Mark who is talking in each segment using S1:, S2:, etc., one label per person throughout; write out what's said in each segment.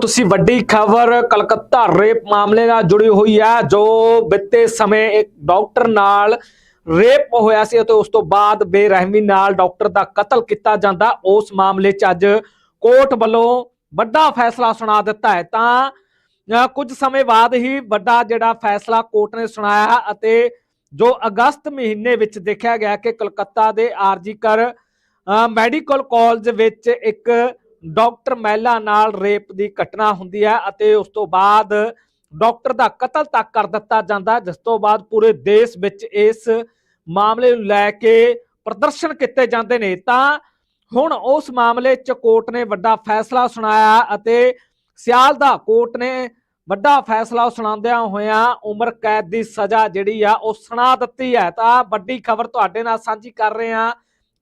S1: ਤੁਸੀਂ ਵੱਡੀ ਖਬਰ ਕਲਕੱਤਾ ਰੇਪ ਮਾਮਲੇ ਨਾਲ ਜੁੜੀ ਹੋਈ ਹੈ ਜੋ ਬਿੱਤੇ ਸਮੇਂ ਇੱਕ ਡਾਕਟਰ ਨਾਲ ਰੇਪ ਹੋਇਆ ਸੀ ਅਤੇ ਉਸ ਤੋਂ ਬਾਅਦ ਬੇਰਹਿਮੀ ਨਾਲ ਡਾਕਟਰ ਦਾ ਕਤਲ ਕੀਤਾ ਜਾਂਦਾ। ਉਸ ਮਾਮਲੇ 'ਚ ਅੱਜ ਕੋਰਟ ਵੱਲੋਂ ਵੱਡਾ ਫੈਸਲਾ ਸੁਣਾ ਦਿੱਤਾ ਹੈ। ਤਾਂ ਅ, ਕੁਝ ਸਮੇਂ ਬਾਅਦ ਹੀ ਵੱਡਾ ਜਿਹੜਾ ਫੈਸਲਾ ਕੋਰਟ ਨੇ ਸੁਣਾਇਆ ਅਤੇ ਜੋ ਅਗਸਤ ਮਹੀਨੇ ਵਿੱਚ ਦੇਖਿਆ ਗਿਆ ਕਿ ਕਲਕੱਤਾ ਦੇ ਆਰਜੀ ਕਰ ਮੈਡੀਕਲ ਕਾਲਜ ਵਿੱਚ ਇੱਕ ਡਾਕਟਰ ਮਹਿਲਾ ਨਾਲ ਰੇਪ ਦੀ ਘਟਨਾ ਹੁੰਦੀ ਹੈ ਅਤੇ ਉਸ ਤੋਂ ਬਾਅਦ ਡਾਕਟਰ ਦਾ ਕਤਲ ਤੱਕ ਕਰ ਦਿੱਤਾ ਜਾਂਦਾ ਜਿਸ ਤੋਂ ਬਾਅਦ ਪੂਰੇ ਦੇਸ਼ ਵਿੱਚ ਇਸ ਮਾਮਲੇ ਨੂੰ ਲੈ ਕੇ ਪ੍ਰਦਰਸ਼ਨ ਕੀਤੇ ਜਾਂਦੇ ਨੇ। ਤਾਂ ਹੁਣ ਉਸ ਮਾਮਲੇ 'ਚ ਕੋਰਟ ਨੇ ਵੱਡਾ ਫੈਸਲਾ ਸੁਣਾਇਆ ਅਤੇ ਸਿਆਲ ਦਾ ਕੋਰਟ ਨੇ ਵੱਡਾ ਫੈਸਲਾ ਸੁਣਾਉਂਦਿਆਂ ਹੋਇਆਂ ਉਮਰ ਕੈਦ ਦੀ ਸਜ਼ਾ ਜਿਹੜੀ ਆ ਉਹ ਸੁਣਾ ਦਿੱਤੀ ਹੈ। ਤਾਂ ਵੱਡੀ ਖਬਰ ਤੁਹਾਡੇ ਨਾਲ ਸਾਂਝੀ ਕਰ ਰਹੇ ਹਾਂ।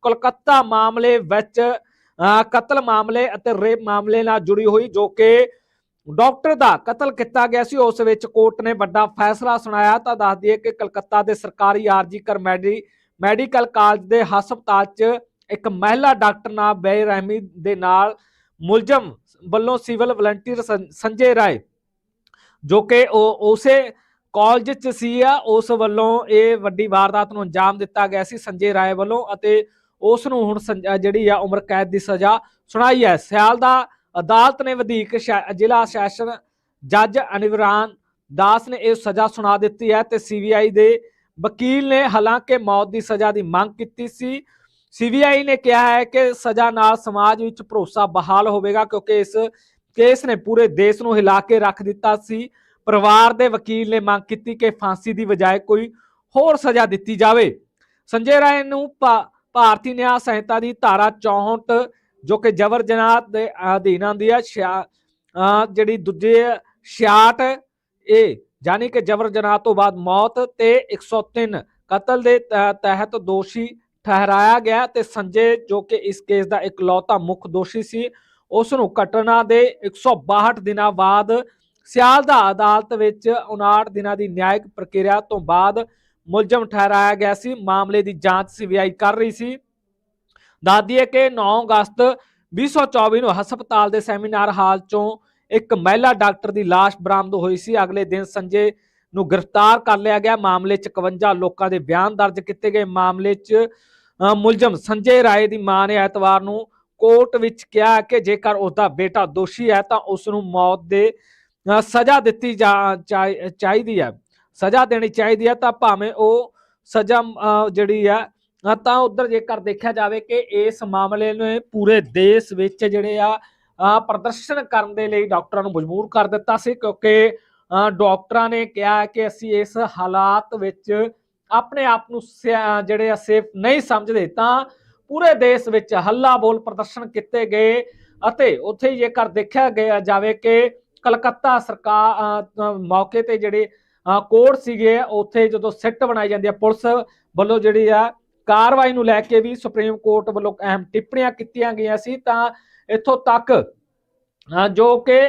S1: ਕੋਲਕਾਤਾ ਮਾਮਲੇ ਵਿੱਚ ਕਤਲ ਮਾਮਲੇ ਅਤੇ ਰੇਪ ਮਾਮਲੇ ਨਾਲ ਜੁੜੀ ਹੋਈ ਜੋ ਕਿ ਡਾਕਟਰ ਦਾ ਕਤਲ ਕੀਤਾ ਗਿਆ ਸੀ, ਉਸ ਵਿੱਚ ਕੋਰਟ ਨੇ ਵੱਡਾ ਫੈਸਲਾ ਸੁਣਾਇਆ। ਤਾਂ ਦੱਸ ਦਈਏ ਕਿ ਕਲਕੱਤਾ ਦੇ ਸਰਕਾਰੀ ਆਰਜੀ ਕਰ ਮੈਡੀਕਲ ਕਾਲਜ ਦੇ ਹਸਪਤਾਲ 'ਚ ਇੱਕ ਮਹਿਲਾ ਡਾਕਟਰ ਨਾਲ ਬੇਰਹਿਮੀ ਦੇ ਨਾਲ ਮੁਲਜ਼ਮ ਵੱਲੋਂ ਸਿਵਲ ਵਲੰਟੀਅਰ ਸੰਜੇ ਰਾਏ, ਜੋ ਕਿ ਉਹ ਉਸੇ ਕਾਲਜ 'ਚ ਸੀ ਆ। ਉਸ ਵੱਲੋਂ ਇਹ ਵੱਡੀ ਵਾਰਦਾਤ ਨੂੰ ਅੰਜਾਮ ਦਿੱਤਾ ਗਿਆ ਸੀ ਸੰਜੇ ਰਾਏ ਵੱਲੋਂ ਅਤੇ ਉਸ ਨੂੰ ਹੁਣ ਜਿਹੜੀ ਆ ਉਮਰ ਕੈਦ ਦੀ ਸਜ਼ਾ ਸੁਣਾਈ ਹੈ। ਸਿਆਲ ਦਾ ਅਦਾਲਤ ਨੇ ਵਧੇਕ ਜ਼ਿਲ੍ਹਾ ਸੈਸ਼ਨ ਜੱਜ ਅਨਿਵਰਾਨ ਦਾਸ ਨੇ ਇਹ ਸਜ਼ਾ ਸੁਣਾ ਦਿੱਤੀ ਹੈ ਤੇ ਸੀਬੀਆਈ ਦੇ ਵਕੀਲ ਨੇ ਹਾਲਾਂਕਿ ਮੌਤ ਦੀ ਸਜ਼ਾ ਦੀ ਮੰਗ ਕੀਤੀ ਸੀ। ਸੀਬੀਆਈ ਨੇ ਕਿਹਾ ਹੈ ਕਿ ਸਜ਼ਾ ਨਾਲ ਸਮਾਜ ਵਿੱਚ ਭਰੋਸਾ ਬਹਾਲ ਹੋਵੇਗਾ ਕਿਉਂਕਿ ਇਸ ਕੇਸ ਨੇ ਪੂਰੇ ਦੇਸ਼ ਨੂੰ ਹਿਲਾ ਕੇ ਰੱਖ ਦਿੱਤਾ ਸੀ। ਪਰਿਵਾਰ ਦੇ ਵਕੀਲ ਨੇ ਮੰਗ ਕੀਤੀ ਕਿ ਫਾਂਸੀ ਦੀ ਬਜਾਏ ਕੋਈ ਹੋਰ ਸਜ਼ਾ ਦਿੱਤੀ ਜਾਵੇ। ਸੰਜੇ ਰਾਏ ਨੂੰ ਭਾਰਤੀ ਨਿਆਂ ਸੰਹਿਤਾ ਦੀ ਧਾਰਾ 64 ਜੋ ਕਿ ਜਬਰ ਜਨਾਤ ਦੇ ਅਧੀਨ ਆਉਂਦੀ ਹੈ ਜਿਹੜੀ ਦੂਜੇ 66 ਇਹ ਯਾਨੀ ਕਿ ਜਬਰ ਜਨਾਤ ਤੋਂ ਬਾਅਦ ਮੌਤ ਤੇ 103 ਕਤਲ ਦੇ ਤਹਿਤ ਦੋਸ਼ੀ ਠਹਿਰਾਇਆ ਗਿਆ ਤੇ ਸੰਜੇ, ਜੋ ਕਿ ਇਸ ਕੇਸ ਦਾ ਇਕਲੌਤਾ ਮੁੱਖ ਦੋਸ਼ੀ ਸੀ ਉਸ ਨੂੰ ਘਟਨਾ ਦੇ 162 ਦਿਨਾਂ ਬਾਅਦ ਸਿਆਲ ਦਾ ਅਦਾਲਤ ਵਿੱਚ 59 ਦਿਨਾਂ ਦੀ ਨਿਆਇਕ ਪ੍ਰਕਿਰਿਆ ਤੋਂ ਬਾਅਦ ਮੁਲਜ਼ਮ ਠਹਿਰਾਇਆ ਗਿਆ ਸੀ ਮਾਮਲੇ ਦੀ ਜਾਂਚ ਸੀਬੀਆਈ ਕਰ ਰਹੀ ਸੀ। ਦੱਸ ਦਈਏ ਕਿ 9 ਅਗਸਤ 2024 ਨੂੰ ਹਸਪਤਾਲ ਦੇ ਸੈਮੀਨਾਰ ਹਾਲ ਚੋਂ ਇੱਕ ਮਹਿਲਾ ਡਾਕਟਰ ਦੀ ਲਾਸ਼ ਬਰਾਮਦ ਹੋਈ ਸੀ। ਅਗਲੇ ਦਿਨ ਸੰਜੇ ਨੂੰ ਗ੍ਰਿਫਤਾਰ ਕਰ ਲਿਆ ਗਿਆ। ਮਾਮਲੇ 'ਚ 51 ਲੋਕਾਂ ਦੇ ਬਿਆਨ ਦਰਜ ਕੀਤੇ ਗਏ। ਮਾਮਲੇ 'ਚ ਅ, ਮੁਲਜ਼ਮ ਸੰਜੇ ਰਾਏ ਦੀ ਮਾਂ ਨੇ ਐਤਵਾਰ ਨੂੰ ਕੋਰਟ ਵਿੱਚ ਕਿਹਾ ਕਿ ਜੇਕਰ ਉਸਦਾ ਬੇਟਾ ਦੋਸ਼ੀ ਹੈ ਤਾਂ ਉਸ ਨੂੰ ਮੌਤ ਦੇ ਸਜ਼ਾ ਦਿੱਤੀ ਜਾ- ਚਾਹੀ- ਚਾਹੀਦੀ ਹੈ। ਸਜ਼ਾ ਦੇਣੀ ਚਾਹੀਦੀ ਹੈ, ਤਾਂ ਭਾਵੇਂ ਉਹ ਸਜ਼ਾ ਜਿਹੜੀ ਆ ਤਾਂ ਉਧਰ ਜੇਕਰ ਦੇਖਿਆ ਜਾਵੇ ਕਿ ਇਸ ਮਾਮਲੇ ਨੇ ਪੂਰੇ ਦੇਸ਼ ਵਿੱਚ ਜਿਹੜੇ ਆ ਪ੍ਰਦਰਸ਼ਨ ਕਰਨ ਦੇ ਲਈ ਡਾਕਟਰਾਂ ਨੂੰ ਮਜਬੂਰ ਕਰ ਦਿੱਤਾ ਸੀ, ਕਿਉਂਕਿ ਡਾਕਟਰਾਂ ਨੇ ਕਿਹਾ ਕਿ ਅਸੀਂ ਇਸ ਹਾਲਾਤ ਵਿੱਚ ਆਪਣੇ ਆਪ ਨੂੰ ਸਿਆ- ਜਿਹੜੇ ਆ ਸੇਫ ਨਹੀਂ ਸਮਝਦੇ, ਤਾਂ ਪੂਰੇ ਦੇਸ਼ ਵਿੱਚ ਹੱਲਾ ਬੋਲ ਪ੍ਰਦਰਸ਼ਨ ਕੀਤੇ ਗਏ ਅਤੇ ਉੱਥੇ ਜੇਕਰ ਦੇਖਿਆ ਗਿਆ ਜਾਵੇ ਕਿ ਕਲਕੱਤਾ ਸਰਕਾਰ ਮੌਕੇ ਤੇ ਜਿਹੜੇ ਕੋਰਟ ਸੀਗੇ ਉੱਥੇ ਜਦੋਂ ਸਿੱਟ ਬਣਾਈ ਜਾਂਦੀ ਹੈ ਪੁਲਿਸ ਵੱਲੋਂ ਜਿਹੜੀ ਆ ਕਾਰਵਾਈ ਨੂੰ ਲੈ ਕੇ ਵੀ ਸੁਪਰੀਮ ਕੋਰਟ ਵੱਲੋਂ ਅਹਿਮ ਟਿੱਪਣੀਆਂ ਕੀਤੀਆਂ ਗਈਆਂ ਸੀ ਤਾਂ ਇੱਥੋਂ ਤੱਕ ਜੋ ਕਿ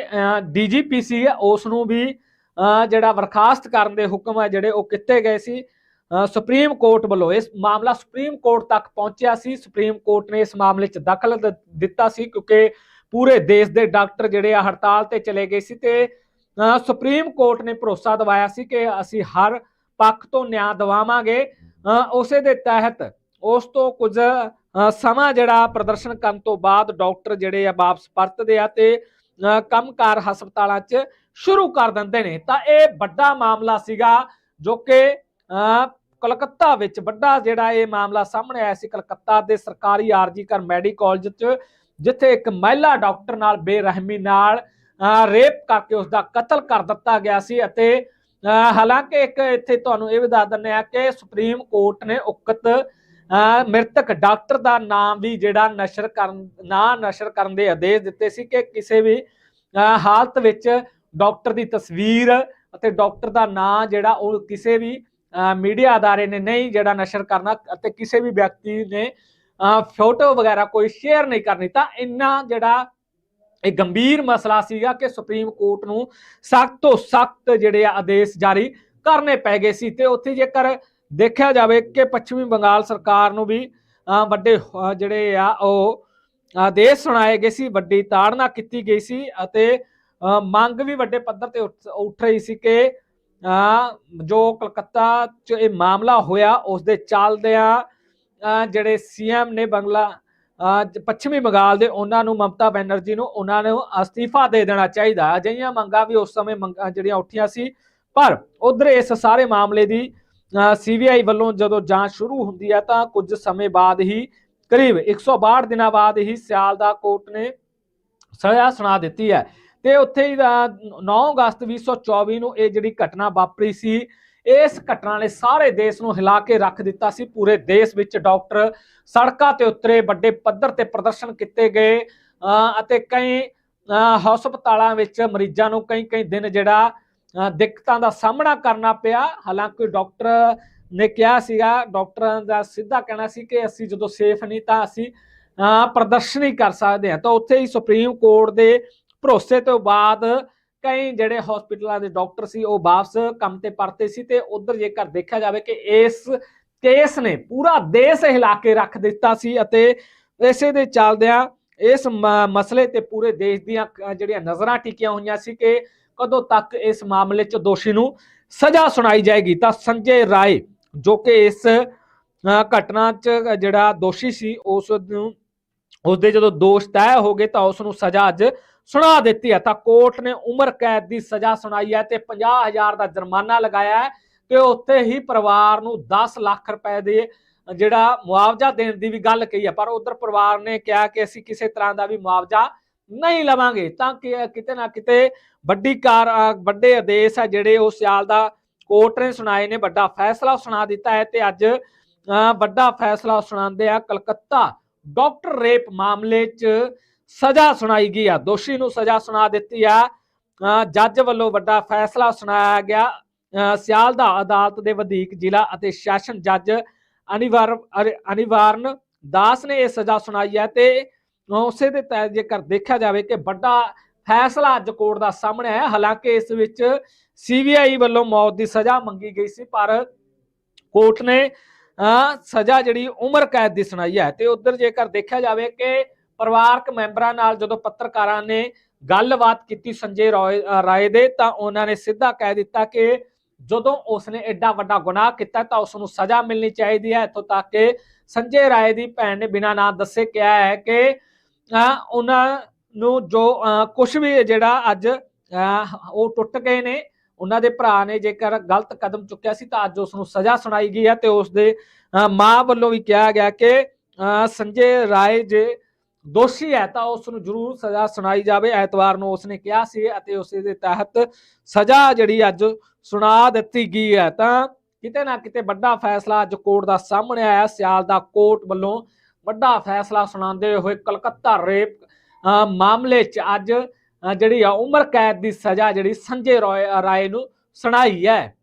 S1: ਡੀਜੀਪੀ ਸੀ ਉਸ ਨੂੰ ਵੀ ਅ, ਜਿਹੜਾ ਬਰਖਾਸਤ ਕਰਨ ਦੇ ਹੁਕਮ ਹੈ ਜਿਹੜੇ ਉਹ ਕੀਤੇ ਗਏ ਸੀ ਅ, ਸੁਪਰੀਮ ਕੋਰਟ ਵੱਲੋਂ ਇਸ ਮਾਮਲਾ ਸੁਪਰੀਮ ਕੋਰਟ ਤੱਕ ਪਹੁੰਚਿਆ ਸੀ ਸੁਪਰੀਮ ਕੋਰਟ ਨੇ ਇਸ ਮਾਮਲੇ 'ਚ ਦਖਲ ਦਿੱਤਾ ਸੀ ਕਿਉਂਕਿ ਪੂਰੇ ਦੇਸ਼ ਦੇ ਡਾਕਟਰ ਜਿਹੜੇ ਆ ਹੜਤਾਲ ਤੇ ਚਲੇ ਗਏ ਸੀ ਤੇ ਸੁਪਰੀਮ ਕੋਰਟ ਨੇ ਭਰੋਸਾ ਦਿਵਾਇਆ ਸੀ ਕਿ ਅਸੀਂ ਹਰ ਪੱਖ ਤੋਂ ਨਿਆਂ ਦਿਵਾਵਾਂਗੇ। ਉਸੇ ਦੇ ਤਹਿਤ ਉਸ ਤੋਂ ਕੁਝ ਸਮਾਂ ਜਿਹੜਾ ਪ੍ਰਦਰਸ਼ਨ ਕਰਨ ਤੋਂ ਬਾਅਦ ਡਾਕਟਰ ਜਿਹੜੇ ਆ ਵਾਪਸ ਪਰਤਦੇ ਆ ਤੇ ਕੰਮਕਾਰ ਹਸਪਤਾਲਾਂ 'ਚ ਸ਼ੁਰੂ ਕਰ ਦਿੰਦੇ ਨੇ। ਤਾਂ ਇਹ ਵੱਡਾ ਮਾਮਲਾ ਸੀਗਾ ਜੋ ਕਿ ਅ, ਕਲਕੱਤਾ ਵਿੱਚ ਵੱਡਾ ਜਿਹੜਾ ਇਹ ਮਾਮਲਾ ਸਾਹਮਣੇ ਆਇਆ ਸੀ। ਕਲਕੱਤਾ ਦੇ ਸਰਕਾਰੀ ਆਰਜੀ ਕਰ ਮੈਡੀਕਲ ਕਾਲਜ 'ਚ ਜਿੱਥੇ ਇੱਕ ਮਹਿਲਾ ਡਾਕਟਰ ਨਾਲ ਬੇਰਹਿਮੀ ਨਾਲ ਰੇਪ ਕਰਕੇ ਉਸ ਦਾ ਕਤਲ ਕਰ ਦਿੱਤਾ ਗਿਆ ਸੀ ਅਤੇ ਹਾਲਾਂਕਿ ਇੱਕ ਇੱਥੇ ਤੁਹਾਨੂੰ ਇਹ ਵੀ ਦੱਸ ਦਿੰਦੇ ਆ ਕਿ ਸੁਪਰੀਮ ਕੋਰਟ ਨੇ ਉਕਤ ਮ੍ਰਿਤਕ ਡਾਕਟਰ ਦਾ ਨਾਮ ਵੀ ਜਿਹੜਾ ਨਸ਼ਰ ਕਰਨ ਨਾ ਨਸ਼ਰ ਕਰਨ ਦੇ ਆਦੇਸ਼ ਦਿੱਤੇ ਸੀ ਕਿ ਕਿਸੇ ਵੀ ਹਾਲਤ ਵਿੱਚ ਡਾਕਟਰ ਦੀ ਤਸਵੀਰ ਅਤੇ ਡਾਕਟਰ ਦਾ ਨਾਂ ਜਿਹੜਾ ਉਹ ਕਿਸੇ ਵੀ ਮੀਡੀਆ ਅਦਾਰੇ ਨੇ ਨਹੀਂ ਜਿਹੜਾ ਨਸ਼ਰ ਕਰਨਾ ਅਤੇ ਕਿਸੇ ਵੀ ਵਿਅਕਤੀ ਨੇ ਅ, ਫੋਟੋ ਵਗੈਰਾ ਕੋਈ ਸ਼ੇਅਰ ਨਹੀਂ ਕਰਨੀ ਤਾਂ ਇੰਨਾ ਜਿਹੜਾ ਇਹ ਗੰਭੀਰ ਮਸਲਾ ਸੀਗਾ ਕਿ ਸੁਪਰੀਮ ਕੋਰਟ ਨੂੰ ਸਖਤ ਤੋਂ ਸਖਤ ਜਿਹੜੇ ਆ ਆਦੇਸ਼ ਜਾਰੀ ਕਰਨੇ ਪੈ ਗਏ ਸੀ ਤੇ ਉੱਥੇ ਜੇਕਰ ਦੇਖਿਆ ਜਾਵੇ ਕਿ ਪੱਛਮੀ ਬੰਗਾਲ ਸਰਕਾਰ ਨੂੰ ਵੀ ਵੱਡੇ ਜਿਹੜੇ ਆ ਉਹ ਆਦੇਸ਼ ਸੁਣਾਏ ਗਏ ਸੀ ਵੱਡੀ ਤਾੜਨਾ ਕੀਤੀ ਗਈ ਸੀ ਅਤੇ ਮੰਗ ਵੀ ਵੱਡੇ ਪੱਧਰ ਤੇ ਉੱਠ ਉੱਠ ਰਹੀ ਸੀ ਕਿ ਅ, ਜੋ ਕਲਕੱਤਾ 'ਚ ਇਹ ਮਾਮਲਾ ਹੋਇਆ ਉਸ ਦੇ ਚੱਲਦਿਆਂ ਅ, ਜਿਹੜੇ ਸੀਐਮ ਨੇ ਬੰਗਲਾ ਪੱਛਮੀ ਬੰਗਾਲ ਦੇ ਉਹਨਾਂ ਨੂੰ ਮਮਤਾ ਬੈਨਰਜੀ ਨੂੰ ਉਹਨਾਂ ਨੂੰ ਅਸਤੀਫਾ ਦੇ ਦੇਣਾ ਚਾਹੀਦਾ। ਅਜਿਹੀਆਂ ਮੰਗਾਂ ਵੀ ਉਸ ਸਮੇਂ ਮੰਗਾਂ ਜਿਹੜੀਆਂ ਉੱਠੀਆਂ ਸੀ। ਪਰ ਉਧਰ ਇਸ ਸਾਰੇ ਮਾਮਲੇ ਦੀ ਸੀਬੀਆਈ ਵੱਲੋਂ ਜਦੋਂ ਜਾਂਚ ਸ਼ੁਰੂ ਹੁੰਦੀ ਹੈ ਤਾਂ ਕੁਝ ਸਮੇਂ ਬਾਅਦ ਹੀ, ਕਰੀਬ 162 ਦਿਨਾਂ ਬਾਅਦ ਹੀ ਸਿਆਲ ਦਾ ਕੋਰਟ ਨੇ ਸਜ਼ਾ ਸੁਣਾ ਦਿੱਤੀ ਹੈ। ਤੇ ਉੱਥੇ ਹੀ 9 ਅਗਸਤ 2024 ਨੂੰ ਇਹ ਜਿਹੜੀ ਘਟਨਾ ਵਾਪਰੀ ਸੀ ਇਸ ਘਟਨਾ ਨੇ ਸਾਰੇ ਦੇਸ਼ ਨੂੰ ਹਿਲਾ ਕੇ ਰੱਖ ਦਿੱਤਾ ਸੀ। ਪੂਰੇ ਦੇਸ਼ ਵਿੱਚ ਡਾਕਟਰ ਸੜਕਾਂ ਤੇ ਉਤਰੇ, ਵੱਡੇ ਪੱਧਰ ਤੇ ਪ੍ਰਦਰਸ਼ਨ ਕੀਤੇ ਗਏ ਅਤੇ ਕਈ ਹਸਪਤਾਲਾਂ ਵਿੱਚ ਮਰੀਜ਼ਾਂ ਨੂੰ ਕਈ ਕਈ ਦਿਨ ਜਿਹੜਾ, ਅਹ, ਦਿੱਕਤਾਂ ਦਾ ਸਾਹਮਣਾ ਕਰਨਾ ਪਿਆ। ਹਾਲਾਂਕਿ ਡਾਕਟਰ ਨੇ ਕਿਹਾ ਸੀਗਾ, ਡਾਕਟਰਾਂ ਦਾ ਸਿੱਧਾ ਕਹਿਣਾ ਸੀ ਕਿ ਅਸੀਂ ਜਦੋਂ ਸੇਫ ਨਹੀਂ ਤਾਂ ਅਸੀਂ, ਅਹ, ਪ੍ਰਦਰਸ਼ਨ ਹੀ ਕਰ ਸਕਦੇ ਹਾਂ। ਤਾਂ ਉੱਥੇ ਹੀ ਸੁਪਰੀਮ ਕੋਰਟ ਦੇ ਭਰੋਸੇ ਤੋਂ ਬਾਅਦ ਕਈ ਜਿਹੜੇ ਹਸਪੀਟਲਾਂ ਦੇ ਡਾਕਟਰ ਸੀ ਉਹ ਵਾਪਸ ਕੰਮ ਤੇ ਪਰਤੇ ਸੀ ਤੇ ਉਧਰ ਜੇਕਰ ਦੇਖਿਆ ਜਾਵੇ ਕਿ ਇਸ ਕੇਸ ਨੇ ਪੂਰਾ ਦੇਸ਼ ਹਿਲਾ ਕੇ ਰੱਖ ਦਿੱਤਾ ਸੀ ਅਤੇ ਇਸੇ ਦੇ ਚੱਲਦਿਆਂ ਇਸ ਮਸਲੇ ਤੇ ਪੂਰੇ ਦੇਸ਼ ਦੀਆਂ ਜਿਹੜੀਆਂ ਨਜ਼ਰਾਂ ਟਿਕੀਆਂ ਹੋਈਆਂ ਸੀ ਕਿ ਕਦੋਂ ਤੱਕ ਇਸ ਮਾਮਲੇ 'ਚ ਦੋਸ਼ੀ ਨੂੰ ਸਜ਼ਾ ਸੁਣਾਈ ਜਾਏਗੀ ਤਾਂ ਸੰਜੇ ਰਾਏ ਜੋ ਕਿ ਇਸ ਅ, ਘਟਨਾ 'ਚ ਜਿਹੜਾ ਦੋਸ਼ੀ ਸੀ ਉਸ ਨੂੰ ਉਸਦੇ ਜਦੋਂ ਦੋਸ਼ ਤੈਅ ਹੋ ਗਏ ਤਾਂ ਉਸ ਨੂੰ ਸਜ਼ਾ ਅੱਜ ਸੁਣਾ ਦਿੱਤੀ ਹੈ। ਤਾਂ ਕੋਰਟ ਨੇ ਉਮਰ ਕੈਦ ਦੀ ਸਜ਼ਾ ਸੁਣਾਈ ਹੈ ਤੇ 50000 ਦਾ ਜੁਰਮਾਨਾ ਲਗਾਇਆ ਹੈ ਤੇ ਉੱਥੇ ਹੀ ਪਰਿਵਾਰ ਨੂੰ 10 ਲੱਖ ਰੁਪਏ ਦੇ ਜਿਹੜਾ ਮੁਆਵਜ਼ਾ ਦੇਣ ਦੀ ਵੀ ਗੱਲ ਕਹੀ ਹੈ। ਪਰ ਉਧਰ ਪਰਿਵਾਰ ਨੇ ਕਿਹਾ ਕਿ ਅਸੀਂ ਕਿਸੇ ਤਰ੍ਹਾਂ ਦਾ ਵੀ ਮੁਆਵਜ਼ਾ ਨਹੀਂ ਲਵਾਂਗੇ। ਤਾਂ ਕਿ ਕਿਤੇ ਨਾ ਕਿਤੇ ਵੱਡੀ ਕਾਰ ਵੱਡੇ ਆਦੇਸ਼ ਆ ਜਿਹੜੇ ਉਹ ਸਿਆਲ ਦਾ ਕੋਰਟ ਨੇ ਸੁਣਾਏ ਨੇ। ਵੱਡਾ ਫੈਸਲਾ ਸੁਣਾ ਦਿੱਤਾ ਹੈ ਤੇ ਅੱਜ ਅ, ਵੱਡਾ ਫੈਸਲਾ ਸੁਣਾਉਂਦੇ ਆ ਕਲਕੱਤਾ। ਡਾਕਟਰ ਰੇਪ ਮਾਮਲੇ 'ਚ ਸਜ਼ਾ ਸੁਣਾਈ ਗਈ ਆ। ਦੋਸ਼ੀ ਨੂੰ ਸਜ਼ਾ ਸੁਣਾ ਦਿੱਤੀ ਆ। ਜੱਜ ਵੱਲੋਂ ਵੱਡਾ ਫੈਸਲਾ ਸੁਣਾਇਆ ਗਿਆ। ਸਿਆਲਦਾ ਅਦਾਲਤ ਦੇ ਵਧੇਕ ਜ਼ਿਲ੍ਹਾ ਅਤੇ ਸੈਸ਼ਨ ਜੱਜ ਅਨਿਵਾਰ ਅਨਿਵਾਰਨ ਦਾਸ ਨੇ ਇਹ ਸਜ਼ਾ ਸੁਣਾਈ ਹੈ ਤੇ ਉਸੇ ਦੇ ਤਹਿਤ ਜੇਕਰ ਦੇਖਿਆ ਜਾਵੇ ਕਿ ਵੱਡਾ ਫੈਸਲਾ ਅੱਜ ਕੋਰਟ ਦਾ ਸਾਹਮਣੇ ਆਇਆ। ਹਾਲਾਂਕਿ ਇਸ ਵਿੱਚ ਸੀਬੀਆਈ ਵੱਲੋਂ ਮੌਤ ਦੀ ਸਜ਼ਾ ਮੰਗੀ ਗਈ ਸੀ, ਪਰ ਕੋਰਟ ਨੇ ਸਜ਼ਾ ਜਿਹੜੀ ਉਮਰ ਕੈਦ ਦੀ ਸੁਣਾਈ ਹੈ। ਤੇ ਉਧਰ ਜੇਕਰ ਦੇਖਿਆ ਜਾਵੇ ਕਿ ਪਰਿਵਾਰਕ ਮੈਂਬਰਾਂ ਨਾਲ ਜਦੋਂ ਪੱਤਰਕਾਰਾਂ ਨੇ ਗੱਲਬਾਤ ਕੀਤੀ ਸੰਜੇ ਰਾਏ ਰਾਏ ਦੇ ਤਾਂ ਉਹਨਾਂ ਨੇ ਸਿੱਧਾ ਕਹਿ ਦਿੱਤਾ ਕਿ ਜਦੋਂ ਉਸਨੇ ਐਡਾ ਵੱਡਾ ਗੁਨਾਹ ਕੀਤਾ ਤਾਂ ਉਸ ਨੂੰ ਸਜ਼ਾ ਮਿਲਣੀ ਚਾਹੀਦੀ ਹੈ। ਇੱਥੋਂ ਤੱਕ ਕਿ ਸੰਜੇ ਰਾਏ ਦੀ ਭੈਣ ਨੇ ਬਿਨਾਂ ਨਾਂ ਦੱਸੇ ਕਿਹਾ ਹੈ ਕਿ ਅ, ਉਹਨਾਂ ਨੂੰ ਜੋ ਕੁਝ ਵੀ ਜਿਹੜਾ ਅੱਜ ਅ, ਉਹ ਟੁੱਟ ਗਏ ਨੇ ਉਹਨਾਂ ਦੇ ਭਰਾ ਨੇ ਜੇਕਰ ਗਲਤ ਕਦਮ ਚੁੱਕਿਆ ਸੀ ਤਾਂ ਅੱਜ ਉਸ ਨੂੰ ਸਜ਼ਾ ਸੁਣਾਈ ਗਈ ਹੈ ਤੇ ਉਸ ਦੇ ਮਾਂ ਵੱਲੋਂ ਵੀ ਕਿਹਾ ਗਿਆ ਕਿ ਸੰਜੇ ਰਾਏ ਜੇ ਦੋਸ਼ੀ ਹੈ ਤਾਂ ਉਸ ਨੂੰ ਜ਼ਰੂਰ ਸਜ਼ਾ ਸੁਣਾਈ ਜਾਵੇ। ਐਤਵਾਰ ਨੂੰ ਉਸਨੇ ਕਿਹਾ ਸੀ ਅਤੇ ਉਸੇ ਦੇ ਤਹਿਤ ਸਜ਼ਾ ਜਿਹੜੀ ਅੱਜ ਸੁਣਾ ਦਿੱਤੀ ਗਈ ਹੈ। ਤਾਂ ਕਿਤੇ ਨਾ ਕਿਤੇ ਵੱਡਾ ਫੈਸਲਾ ਅੱਜ ਕੋਰਟ ਦਾ ਸਾਹਮਣੇ ਆਇਆ। ਸਿਆਲ ਦਾ ਕੋਰਟ ਵੱਲੋਂ ਵੱਡਾ ਫੈਸਲਾ ਸੁਣਾਉਂਦੇ ਹੋਏ ਕਲਕੱਤਾ ਰੇਪ ਅ, ਮਾਮਲੇ 'ਚ ਅੱਜ ਜਿਹੜੀ ਆ ਉਮਰ ਕੈਦ ਦੀ ਸਜ਼ਾ ਜਿਹੜੀ ਸੰਜੇ ਰਾਏ ਰਾਏ ਨੂੰ ਸੁਣਾਈ ਹੈ।